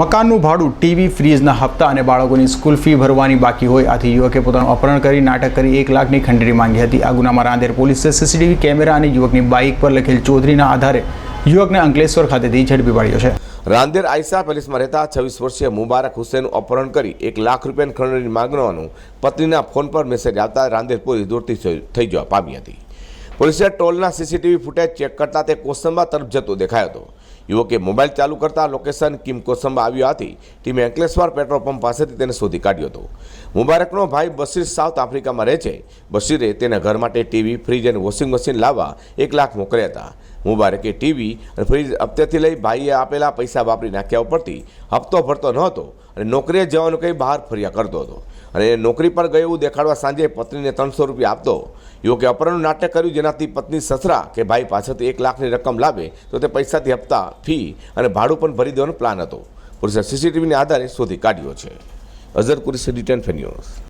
મકાનનું ભાડું ટીવી, ફ્રીજના હપ્તા અને બાળકોની સ્કૂલ ફી ભરવાની બાકી હોય. આથી યુવકે પોતાનું અપહરણ કરી, નાટક કરી, એક લાખની ખંડરી માંગી હતી. આ ગુનામાં રાંદેર પોલીસે સીસીટીવી કેમેરા અને યુવકની બાઇક પર લખેલ ચૌધરીના આધારે યુવકને અંકલેશ્વર ખાતેથી ઝડપી પાડ્યો છે. રાંદેર આઈસા પેલેસમાં રહેતા છવ્વીસ વર્ષીય મુબારક હુસેનનું અપહરણ કરી, એક લાખ રૂપિયાની ખંડણી માંગવાનું પત્નીના ફોન પર મેસેજ આવતા રાંદેર પોલીસ દોડતી થઈ જવા પામી હતી. પોલીસે ટોલના સીસીટીવી ફૂટેજ ચેક કરતા તે કોસંબા તરફ જતો દેખાયો હતો. યુવકે મોબાઈલ ચાલુ કરતા લોકેશન કિમ કોસંબા આવ્યો હતી ટીમે અંકલેશ્વર પેટ્રોલ પંપ પાસેથી તેને શોધી કાઢ્યો હતો. મુબારકનો ભાઈ બશીર સાઉથ આફ્રિકામાં રહે છે. બશીરે તેના ઘર માટે ટીવી, ફ્રીજ અને વોશિંગ મશીન લાવવા એક લાખ મોકલ્યા હતા. મુબારકે ટીવી અને ફ્રીજ હપ્તેથી લઈ ભાઈએ આપેલા પૈસા વાપરી નાખ્યા ઉપરથી હપ્તો ભરતો ન હતો અને નોકરીએ જવાનું કંઈ બહાર ફર્યા કરતો હતો. અને નોકરી પર ગયું દેખાડવા સાંજે પત્નીને ત્રણસો રૂપિયા આપતો યુવકે અપહરણનું નાટક કર્યું જેનાથી પત્ની સસરા કે ભાઈ પાસેથી એક લાખની રકમ લાવે તો તે પૈસાથી હપ્તા, ફી અને ભાડું પણ ભરી દેવાનો પ્લાન હતો. પોલીસે સીસીટીવીના આધારે શોધી કાઢ્યો છે. Azhar Qureshi detain news.